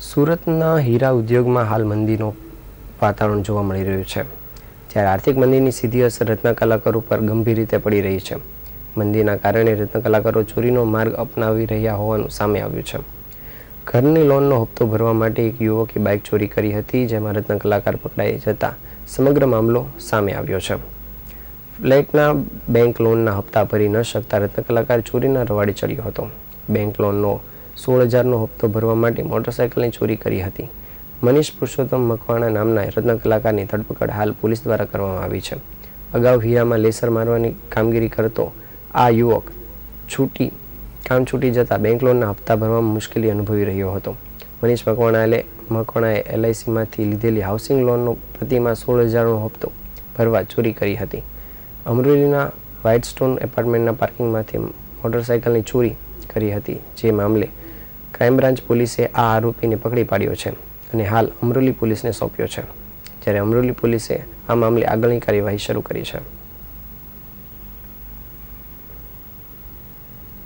સુરતના હીરા ઉદ્યોગમાં હાલ મંદીનો વાતાવરણ જોવા મળી રહ્યું છે. જ્યારે આર્થિક મંદીની સીધી અસર રત્ન કલાકારો પર ગંભીર રીતે પડી રહી છે. મંદીના કારણે રત્ન કલાકારો ચોરીનો માર્ગ અપનાવી રહ્યા હોવાનું સામે આવ્યું છે. ઘરની લોનનો હપ્તો ભરવા માટે એક યુવકે બાઇક ચોરી કરી હતી, જેમાં રત્ન કલાકાર પકડાઈ જતા સમગ્ર મામલો સામે આવ્યો છે. ફ્લેટના બેંક લોનના હપ્તા ભરી ન શકતા રત્ન કલાકાર ચોરીના રવાડે ચડ્યો હતો. બેંક લોનનો સોળ હજારનો હપ્તો ભરવા માટે મોટરસાયકલની ચોરી કરી હતી. મનીષ પુરુષોત્તમ મકવાણા નામના રત્ન કલાકારની ધરપકડ હાલ પોલીસ દ્વારા કરવામાં આવી છે. અગાઉ હીરામાં લેસર મારવાની કામગીરી કરતો આ યુવક છૂટી, કામ છૂટી જતા બેંક લોનના હપ્તા ભરવામાં મુશ્કેલી અનુભવી રહ્યો હતો. મનીષ મકવાણાએ મકવાણાએ એલઆઈસીમાંથી લીધેલી હાઉસિંગ લોનનો પ્રતિમાં સોળ હજારનો હપ્તો ભરવા ચોરી કરી હતી. અમરેલીના વ્હાઇટસ્ટોન એપાર્ટમેન્ટના પાર્કિંગમાંથી મોટરસાયકલની ચોરી કરી હતી, જે મામલે ક્રાઇમ બ્રાન્ચ પોલીસે આ આરોપીને પકડી પાડ્યો છે અને હાલ અમરોલી પોલીસને સોંપ્યો છે. જ્યારે અમરોલી પોલીસે આ મામલે આગળની કાર્યવાહી શરૂ કરી છે.